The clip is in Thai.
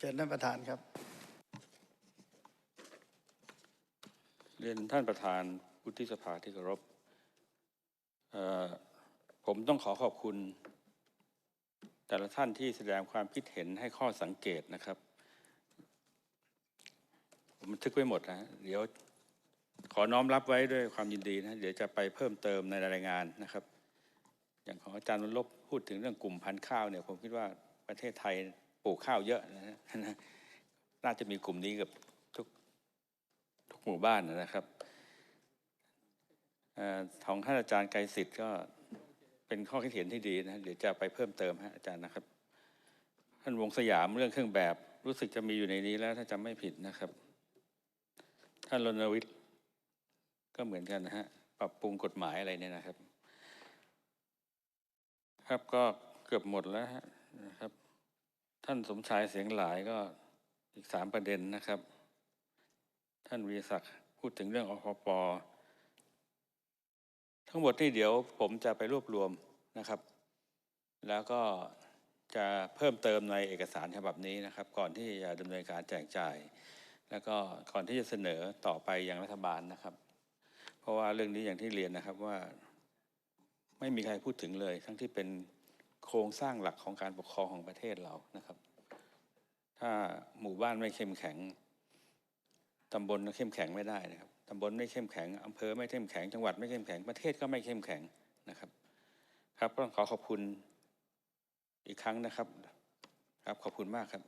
เชิญท่านประธานครับ เรียนท่านประธานวุฒิสภาที่เคารพผมต้องขอขอบคุณ แต่ละท่านที่แสดงความคิดเห็นให้ข้อสังเกตนะครับ ผมบันทึกไว้หมดนะเดี๋ยวขอน้อมรับไว้ด้วยความยินดีนะเดี๋ยวจะไปเพิ่มเติมในรายงานนะครับ อย่างของอาจารย์วันลบพูดถึงเรื่องกลุ่มพันธุ์ข้าวเนี่ยผมคิดว่าประเทศไทยปลูกข้าวเยอะนะ ฮะน่าจะมีกลุ่มนี้กับทุกทุกหมู่บ้านนะครับออของท่านอาจารย์ไกรสิทธิ์ก็เป็นข้อคิดเห็นที่ดีนะเดี๋ยวจะไปเพิ่มเติมฮะอาจารย์นะครับ ท่านวงสยามเรื่องเครื่องแบบรู้สึกจะมีอยู่ในนี้แล้ว ถ้าจำไม่ผิดนะครับท่านรณวิทย์ก็เหมือนกันนะฮะปรับปรุงกฎหมายอะไรเนี่ยนะครับ ครับก็เกือบหมดแล้วนะครับ ท่านสมชายเสียงหลายก็อีกสามประเด็นนะครับ ท่านวีศักดิ์พูดถึงเรื่องอพปทั้งหมดนี่เดี๋ยวผมจะไปรวบรวมนะครับ แล้วก็จะเพิ่มเติมในเอกสารฉบับนี้นะครับ ก่อนที่จะดำเนินการแจกจ่าย แล้วก็ก่อนที่จะเสนอต่อไปยังรัฐบาลนะครับ เพราะว่าเรื่องนี้อย่างที่เรียนนะครับว่าไม่มีใครพูดถึงเลย ทั้งที่เป็น โครงสร้างหลักของการปกครองของประเทศเรานะครับ ถ้าหมู่บ้านไม่เข้มแข็งตำบลเข้มแข็งไม่ได้นะครับตำบลไม่เข้มแข็งอำเภอไม่เข้มแข็งจังหวัดไม่เข้มแข็งประเทศก็ไม่เข้มแข็งนะครับครับต้องขอขอบคุณอีกครั้งนะครับ ครับขอบคุณมากครับ